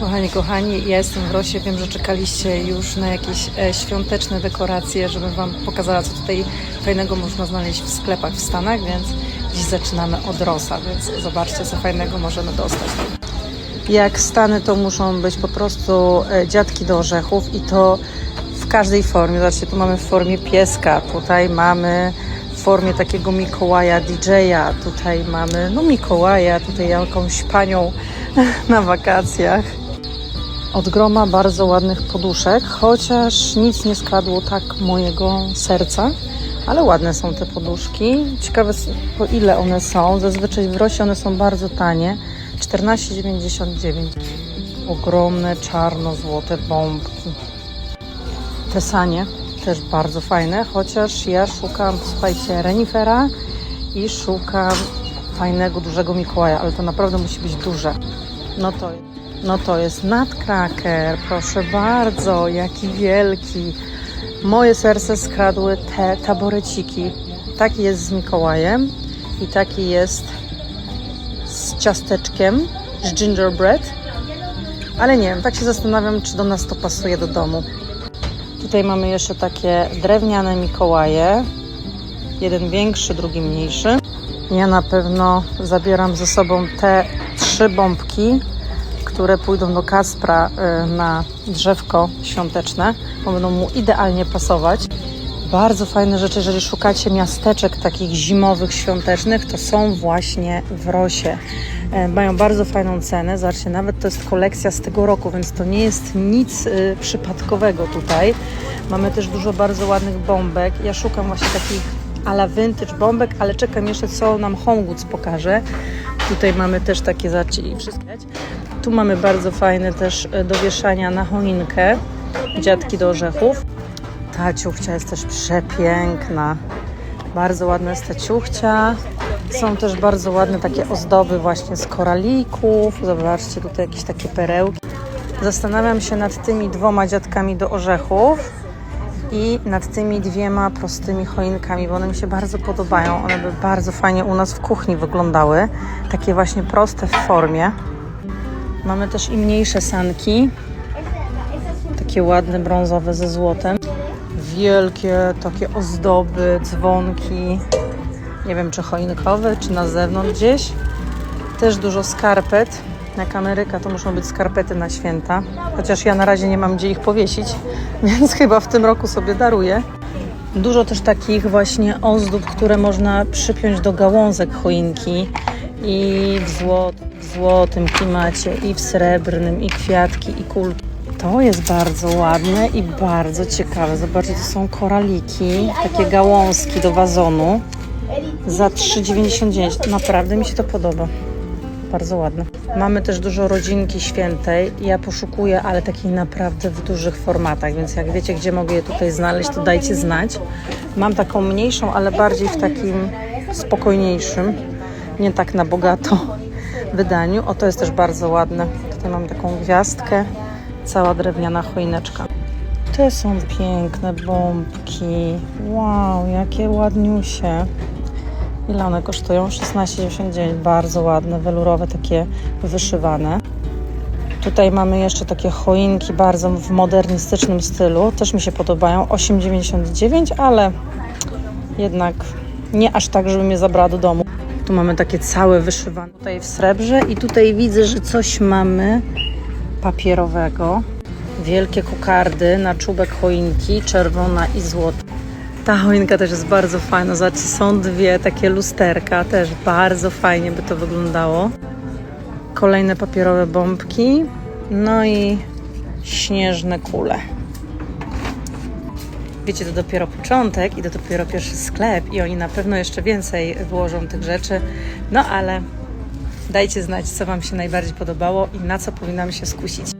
Kochani, kochani, ja jestem w Rosie. Wiem, że czekaliście już na jakieś e, świąteczne dekoracje, żebym Wam pokazała, co tutaj fajnego można znaleźć w sklepach w Stanach, więc dziś zaczynamy od Rosa, więc zobaczcie, co fajnego możemy dostać. Jak Stany, to muszą być po prostu e, dziadki do orzechów i to w każdej formie. Zobaczcie, tu mamy w formie pieska, tutaj mamy w formie takiego Mikołaja DJ-a, tutaj mamy no Mikołaja, tutaj jakąś panią na wakacjach. Od groma bardzo ładnych poduszek, chociaż nic nie skradło tak mojego serca, ale ładne są te poduszki. Ciekawe po ile one są. Zazwyczaj w Rosie one są bardzo tanie. 14,99. Ogromne czarno-złote bombki. Te sanie też bardzo fajne, chociaż ja szukam, słuchajcie, renifera i szukam fajnego, dużego Mikołaja, ale to naprawdę musi być duże. No to, no to jest nutcracker, proszę bardzo, jaki wielki. Moje serce skradły te taboreciki. Taki jest z Mikołajem i taki jest z ciasteczkiem, z gingerbread. Ale nie wiem, tak się zastanawiam, czy do nas to pasuje do domu. Tutaj mamy jeszcze takie drewniane Mikołaje. Jeden większy, drugi mniejszy. Ja na pewno zabieram ze sobą te trzy bombki, które pójdą do Kaspra y, na drzewko świąteczne, bo będą mu idealnie pasować. Bardzo fajne rzeczy, jeżeli szukacie miasteczek takich zimowych, świątecznych, to są właśnie w Rosie. E, Mają bardzo fajną cenę. Zobaczcie, nawet to jest kolekcja z tego roku, więc to nie jest nic y, przypadkowego tutaj. Mamy też dużo bardzo ładnych bombek. Ja szukam właśnie takich ala vintage bombek, ale czekam jeszcze, co nam Homewoods pokaże. Tutaj mamy też takie, zobaczcie, i wszystkie. Tu mamy bardzo fajne też e, do wieszania na choinkę. Dziadki do orzechów. Ta ciuchcia jest też przepiękna. Bardzo ładna jest ta ciuchcia. Są też bardzo ładne takie ozdoby właśnie z koralików. Zobaczcie, tutaj jakieś takie perełki. Zastanawiam się nad tymi dwoma dziadkami do orzechów i nad tymi dwiema prostymi choinkami, bo one mi się bardzo podobają. One by bardzo fajnie u nas w kuchni wyglądały. Takie właśnie proste w formie. Mamy też i mniejsze sanki. Takie ładne, brązowe ze złotem. Wielkie takie ozdoby, dzwonki. Nie wiem, czy choinkowe, czy na zewnątrz gdzieś. Też dużo skarpet. Jak Ameryka, to muszą być skarpety na święta. Chociaż ja na razie nie mam gdzie ich powiesić, więc chyba w tym roku sobie daruję. Dużo też takich właśnie ozdób, które można przypiąć do gałązek choinki i w, złot, w złotym klimacie, i w srebrnym, i kwiatki, i kulki. To jest bardzo ładne i bardzo ciekawe. Zobaczcie, to są koraliki, takie gałązki do wazonu za 3,99. Naprawdę mi się to podoba. Bardzo ładne. Mamy też dużo rodzinki świętej. Ja poszukuję, ale takiej naprawdę w dużych formatach, więc jak wiecie, gdzie mogę je tutaj znaleźć, to dajcie znać. Mam taką mniejszą, ale bardziej w takim spokojniejszym, nie tak na bogato wydaniu. O, to jest też bardzo ładne. Tutaj mam taką gwiazdkę, cała drewniana choineczka. Te są piękne bombki. Wow, jakie ładniusie. Ile one kosztują? 16,99. Bardzo ładne, welurowe, takie wyszywane. Tutaj mamy jeszcze takie choinki bardzo w modernistycznym stylu. Też mi się podobają. 8,99, ale jednak nie aż tak, żeby mnie zabrała do domu. Tu mamy takie całe wyszywane tutaj w srebrze i tutaj widzę, że coś mamy papierowego. Wielkie kokardy na czubek choinki, czerwona i złota. Ta choinka też jest bardzo fajna. Zobaczcie, są dwie takie lusterka, też bardzo fajnie by to wyglądało. Kolejne papierowe bombki, no i śnieżne kule. Wiecie, to dopiero początek i to dopiero pierwszy sklep i oni na pewno jeszcze więcej włożą tych rzeczy, no ale dajcie znać, co Wam się najbardziej podobało i na co powinnam się skusić.